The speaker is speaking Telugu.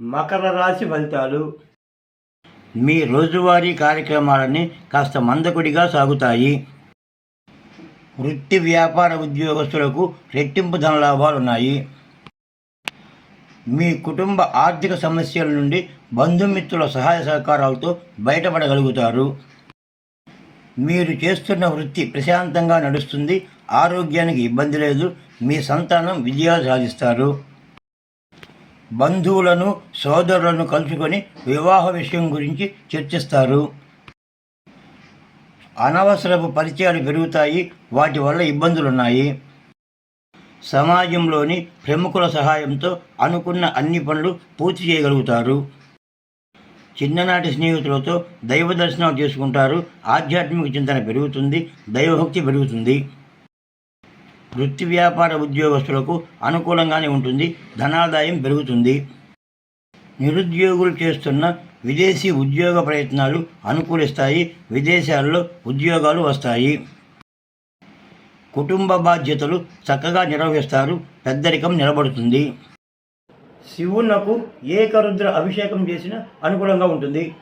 మకర రాశి ఫలితాలు. మీ రోజువారీ కార్యక్రమాలన్నీ కాస్త మందకుడిగా సాగుతాయి. వృత్తి వ్యాపార ఉద్యోగస్తులకు రెట్టింపు ధనలాభాలున్నాయి మీ కుటుంబ ఆర్థిక సమస్యల నుండి బంధుమిత్రుల సహాయ సహకారాలతో బయటపడగలుగుతారు. మీరు చేస్తున్న వృత్తి ప్రశాంతంగా నడుస్తుంది ఆరోగ్యానికి ఇబ్బంది లేదు మీ సంతానం విజయాలు సాధిస్తారు. బంధువులను సోదరులను కలుసుకొని వివాహ విషయం గురించి చర్చిస్తారు. అనవసరపు పరిచయాలు పెరుగుతాయి వాటి వల్ల ఇబ్బందులున్నాయి. సమాజంలోని ప్రముఖుల సహాయంతో అనుకున్న అన్ని పనులు పూర్తి చేయగలుగుతారు. చిన్ననాటి స్నేహితులతో దైవ దర్శనం చేసుకుంటారు. ఆధ్యాత్మిక చింతన పెరుగుతుంది దైవభక్తి పెరుగుతుంది. వృత్తి వ్యాపార ఉద్యోగస్తులకు అనుకూలంగానే ఉంటుంది ధనాదాయం పెరుగుతుంది. నిరుద్యోగులు చేస్తున్న విదేశీ ఉద్యోగ ప్రయత్నాలు అనుకూలిస్తాయి విదేశాల్లో ఉద్యోగాలు వస్తాయి. కుటుంబ బాధ్యతలు చక్కగా నిర్వహిస్తారు పెద్దరికం నిలబడుతుంది. శివునకు ఏకరుద్ర అభిషేకం చేసిన అనుకూలంగా ఉంటుంది.